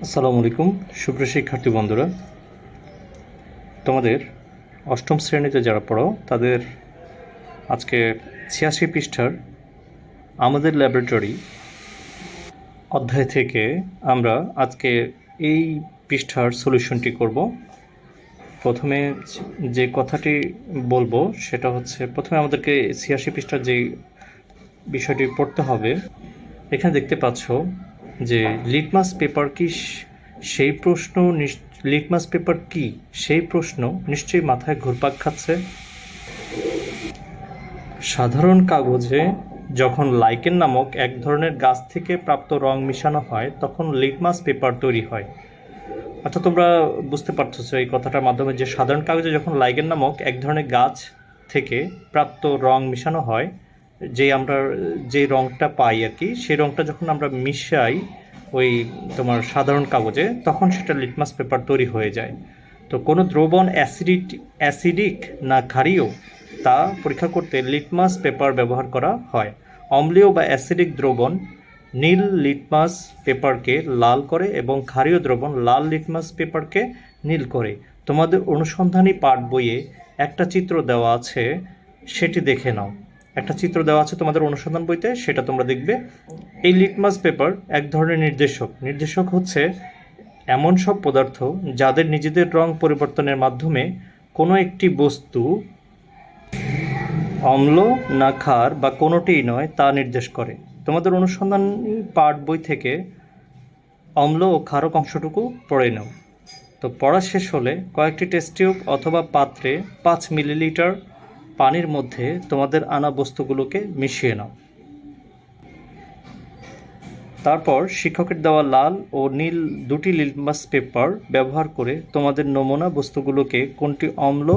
আসসালামু আলাইকুম। সুপ্রিয় শিক্ষার্থী বন্ধুরা, তোমাদের অষ্টম শ্রেণীতে যারা পড়ো তাদের আজকে ছিয়াশি পৃষ্ঠার আমাদের ল্যাবরেটরি অধ্যায় থেকে আমরা আজকে এই পৃষ্ঠার সলিউশনটি করব। প্রথমে যে কথাটি বলব, সেটা হচ্ছে প্রথমে আমাদেরকে ছিয়াশি পৃষ্ঠার যে বিষয়টি পড়তে হবে, এখানে দেখতে পাচ্ছ যে লিটমাস পেপার কি সেই প্রশ্ন লিটমাস পেপার কি? সেই প্রশ্ন নিশ্চয়ই মাথায় ঘুরপাক খাচ্ছে। সাধারণ কাগজে যখন লাইকেন নামক এক ধরনের গাছ থেকে প্রাপ্ত রং মিশানো হয়, তখন লিটমাস পেপার তৈরি হয়। অর্থাৎ তোমরা বুঝতে পারছ এই কথাটার মাধ্যমে যে সাধারণ কাগজে যখন লাইকেন নামক এক ধরনের গাছ থেকে প্রাপ্ত রং মিশানো হয় যে আমরা যে রংটা পাই আর কি, সেই রংটা যখন আমরা মিশাই ওই তোমার সাধারণ কাগজে, তখন সেটা লিটমাস পেপার তৈরি হয়ে যায়। তো কোনো দ্রবণ অ্যাসিডিক অ্যাসিডিক না ক্ষারীয় তা পরীক্ষা করতে লিটমাস পেপার ব্যবহার করা হয়। অম্লীয় বা অ্যাসিডিক দ্রবণ নীল লিটমাস পেপারকে লাল করে এবং ক্ষারীয় দ্রবণ লাল লিটমাস পেপারকে নীল করে। তোমাদের অনুসন্ধানী পাঠ বইয়ে একটা চিত্র দেওয়া আছে, সেটি দেখে নাও। একটা চিত্র দেওয়া আছে তোমাদের অনুসন্ধান বইতে, সেটা তোমরা দেখবে। এই লিটমাস পেপার এক ধরনের নির্দেশক। নির্দেশক হচ্ছে এমন সব পদার্থ যাদের নিজেদের রং পরিবর্তনের মাধ্যমে কোনো একটি বস্তু অম্ল না ক্ষার বা কোনোটিই নয় তা নির্দেশ করে। তোমাদের অনুসন্ধান পাঠ বই থেকে অম্ল ও ক্ষারক অংশটুকু পড়ে নাও। তো পড়া শেষ হলে কয়েকটি টেস্ট টিউব অথবা পাত্রে পাঁচ মিলিলিটার পানির মধ্যে তোমাদের আনা বস্তুগুলোকে মিশিয়ে নাও। তারপর শিক্ষকের দেওয়া লাল ও নীল দুটি লিটমাস পেপার ব্যবহার করে তোমাদের নমুনা বস্তুগুলোকে কোনটি অম্ল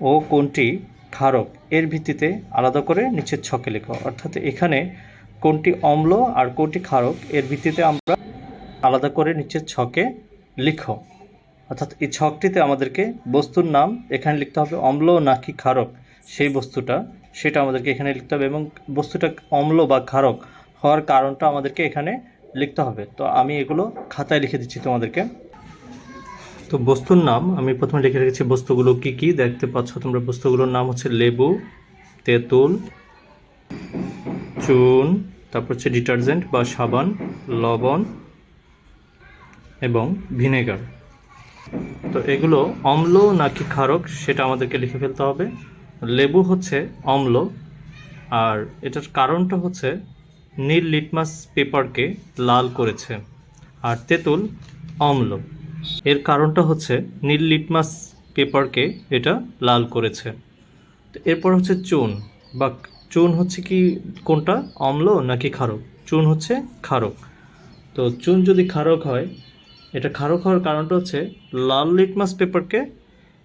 ও কোনটি ক্ষারক এর ভিত্তিতে আলাদা করে নিচের ছকে লেখো। অর্থাৎ এখানে কোনটি অম্ল আর কোনটি ক্ষারক এর ভিত্তিতে আমরা আলাদা করে নিচের ছকে লিখো। অর্থাৎ এই ছকটিতে আমাদেরকে বস্তুর নাম এখানে লিখতে হবে অম্ল নাকি ক্ষারক। সেই বস্তুটা, সেটা আমাদেরকে এখানে লিখতে হবে এবং বস্তুটা অম্ল বা ক্ষারক হওয়ার কারণটা আমাদেরকে এখানে লিখতে হবে। তো আমি এগুলো খাতায় লিখে দিচ্ছি তোমাদেরকে। তো বস্তুর নাম, আমি প্রথমে লিখে রেখেছি বস্তুগুলো কি কি, দেখতে পাচ্ছ তোমরা বস্তুগুলোর নাম হচ্ছে লেবু, তেঁতুল, চুন, তারপর হচ্ছে ডিটারজেন্ট বা সাবান, লবণ এবং ভিনেগার। তো এগুলো অম্ল নাকি ক্ষারক, সেটা আমাদেরকে লিখে ফেলতে হবে। লেবু হচ্ছে অম্ল, আর এটার কারণটা হচ্ছে নীল লিটমাস পেপারকে লাল করেছে, আর তেঁতুল অম্ল। এর কারণটা হচ্ছে নীল লিটমাস পেপারকে এটা লাল করেছে। এরপর হচ্ছে চুন, বা চুন হচ্ছে কি কোনটা, অম্ল নাকি ক্ষারক? চুন হচ্ছে ক্ষারক। তো চুন যদি ক্ষারক হয়, এটা ক্ষারক হওয়ার কারণটা হচ্ছে লাল লিটমাস পেপারকে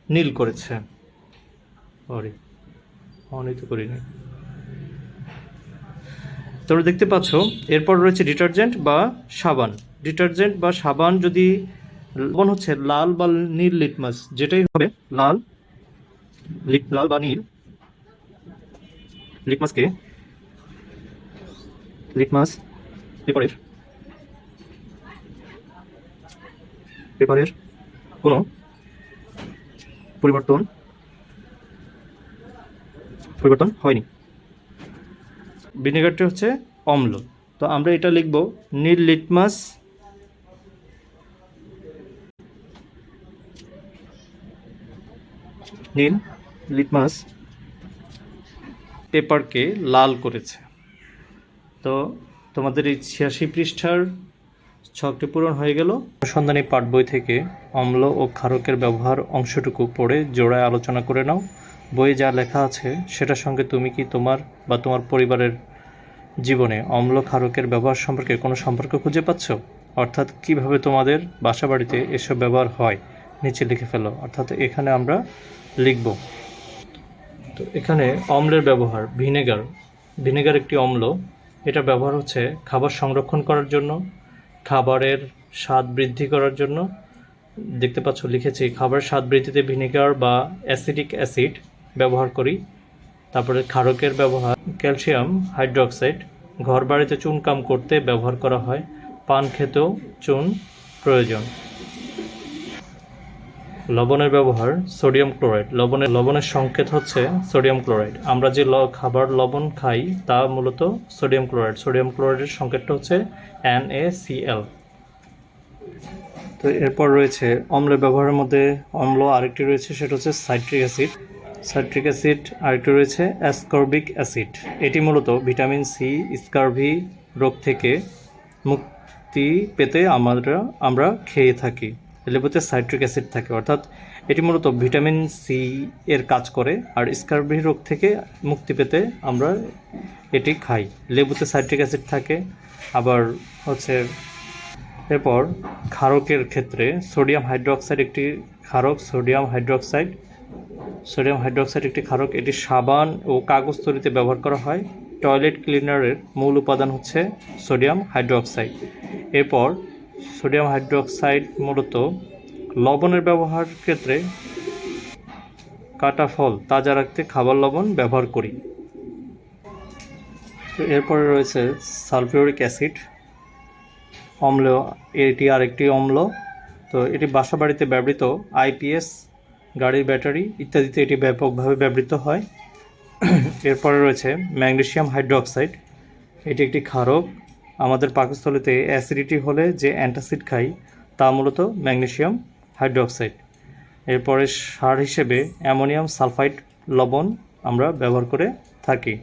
নীল করেছে। সরি অনিত করিনি তোমরা দেখতে পাচ্ছ, এরপর রয়েছে ডিটারজেন্ট বা সাবান। ডিটারজেন্ট বা সাবান যদি লবণ হচ্ছে, লাল বা নীল লিটমাস, যেটাই হবে, লাল লাল বা নীল লিটমাসকে লিটমাস পেপারের পেপারের কোনো পরিবর্তন পরিবর্তন হয়নি। ভিনেগারটি হচ্ছে অম্ল। তো আমরা এটা লিখব নীল লিটমাস নীল লিটমাস পেপারকে লাল করেছে। তো তোমাদের এই ছিয়াশি পৃষ্ঠার ছকটি পূরণ হয়ে গেল। অনুসন্ধানী পাঠ বই থেকে অম্ল ও ক্ষারকের ব্যবহার অংশটুকু পড়ে জোড়ায় আলোচনা করে নাও। বইয়ে যা লেখা আছে, সেটার সঙ্গে তুমি কি তোমার বা তোমার পরিবারের জীবনে অম্ল ক্ষারকের ব্যবহার সম্পর্কে কোনো সম্পর্ক খুঁজে পাচ্ছ? অর্থাৎ কীভাবে তোমাদের বাসা বাড়িতে এসব ব্যবহার হয়? নিচে লিখে ফেলো। অর্থাৎ এখানে আমরা লিখব। তো এখানে অম্লের ব্যবহার, ভিনেগার। ভিনেগার একটি অম্ল। এটা ব্যবহার হচ্ছে খাবার সংরক্ষণ করার জন্য, খাবারের স্বাদ বৃদ্ধি করার জন্য। দেখতে পাচ্ছ, লিখেছি, খাবারের স্বাদ বৃদ্ধিতে ভিনেগার বা অ্যাসিডিক অ্যাসিড ব্যবহার করি। তারপরে ক্ষারকের ব্যবহার, ক্যালসিয়াম, হাইড্রোক্সাইড ঘর বাড়িতে চুনকাম করতে ব্যবহার করা হয়। পান খেতেও চুন প্রয়োজন। লবণের ব্যবহার, সোডিয়াম ক্লোরাইড। লবণের লবণের সংকেত হচ্ছে সোডিয়াম ক্লোরাইড। আমরা যে খাবার লবণ খাই, তা মূলত সোডিয়াম ক্লোরাইড। সোডিয়াম ক্লোরাইডের সংকেতটা হচ্ছে এন এ সিএল তো এরপর রয়েছে অম্লের ব্যবহারের মধ্যে অম্ল আরেকটি রয়েছে, সেটা হচ্ছে সাইট্রিক অ্যাসিড। সাইট্রিক অ্যাসিড, আরেকটি রয়েছে অ্যাসকর্বিক অ্যাসিড। এটি মূলত ভিটামিন সি, স্কারভি রোগ থেকে মুক্তি পেতে আমরা আমরা খেয়ে থাকি। লেবুতে সাইট্রিক অ্যাসিড থাকে, অর্থাৎ এটি মূলত ভিটামিন সি এর কাজ করে, আর স্কারভি রোগ থেকে মুক্তি পেতে আমরা এটি খাই। লেবুতে সাইট্রিক অ্যাসিড থাকে, আবার হচ্ছে এরপর ক্ষারকের ক্ষেত্রে সোডিয়াম হাইড্রোক্সাইড, একটি ক্ষারক সোডিয়াম হাইড্রোক্সাইড সোডিয়াম হাইড্রোক্সাইড একটি ক্ষারক। এটি সাবান ও কাগজ তৈরিতে ব্যবহার করা হয়। টয়লেট ক্লিনারের মূল উপাদান হচ্ছে সোডিয়াম হাইড্রোক্সাইড। এরপর সোডিয়াম হাইড্রোক্সাইড মূলত লবণের ব্যবহার ক্ষেত্রে কাটা ফল তাজা রাখতে খাবার লবণ ব্যবহার করি। এরপরে রয়েছে সালফিউরিক অ্যাসিড। অম্ল, এটি আরেকটি অম্ল। তো এটি বাসা বাড়িতে ব্যবহৃত আইপিএস গাড়ির ব্যাটারি ইত্যাদিতে এটি ব্যাপকভাবে ব্যবহৃত হয়। এরপরে রয়েছে ম্যাগনেসিয়াম হাইড্রোক্সাইড। এটি একটি ক্ষারক। আমাদের পাকস্থলীতে অ্যাসিডিটি হলে যে অ্যান্টাসিড খাই, তা মূলত ম্যাগনেসিয়াম হাইড্রোক্সাইড। এরপরে সার হিসেবে অ্যামোনিয়াম সালফাইড লবণ আমরা ব্যবহার করে থাকি।